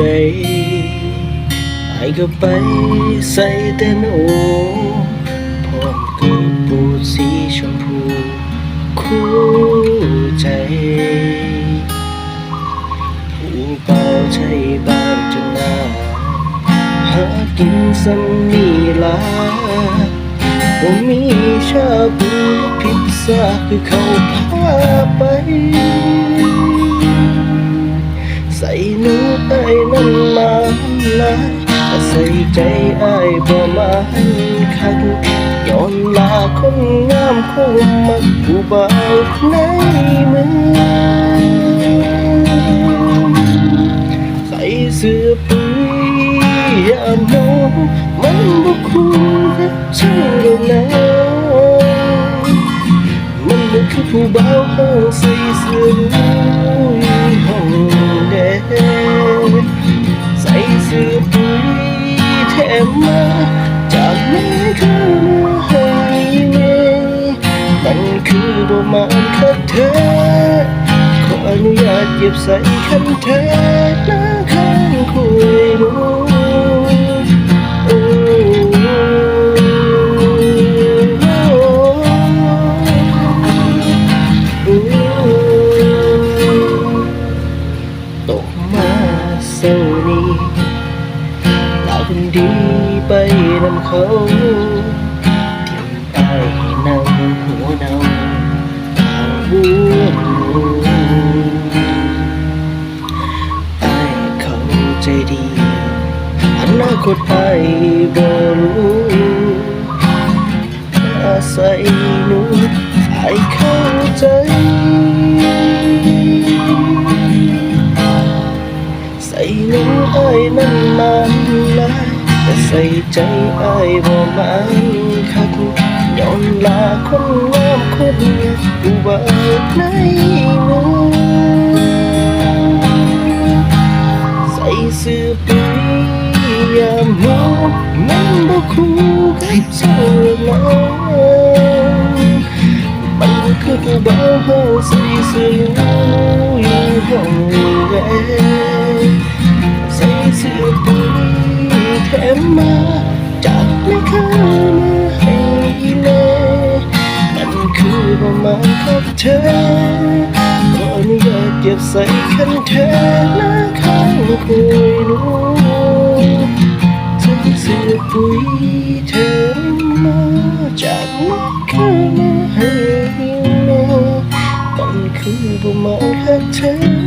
ใดไอ้ก็ไปใส่แต่โนพร้อมกับปูสีชมพู คู่ใจผู้เป่าใช้บ้านจนนาหากินสัมมีลาบ่มีชาบูพิซซ่าคือเขาพาไป ใส่หนูไอ้นั่นมาลายแต่ใส่ใจไอ้บ่มาคักย้อนลาคนงามคงมักผู้เบาในเมืองใส่เสื้อปุ๋ยยามหนมันบ่คุ้มช่างดอกนะ มานคักแท้ขออนุญาตเก็บใส่คันแท้หน้าข้างคุยหนูโอ้ตกมาเศร้านี้ลาคนดีไปนำเขา อนาคตไอ้บ่รู้อาศัยหนูไอ้เข้าใจ ใส่หนูไอ้ายนั่นนานหลายแต่ใส่ใจไอ้บ่มันคักย้อนลาคนงามคนผู้บ่าในมือง มันบ่คู่กับเจ้าน้องมันคือผู้บ่าวเฮาส่เสื้อยู่ห้องแดงใส่เสื้อปุ๋ยแถมมาจากแม่เค้ามาให้แม่มันคือประมาณครับเธอขออนุญาตเก็บใส่คันแท้หน้าข้างคุยหนู people my have turned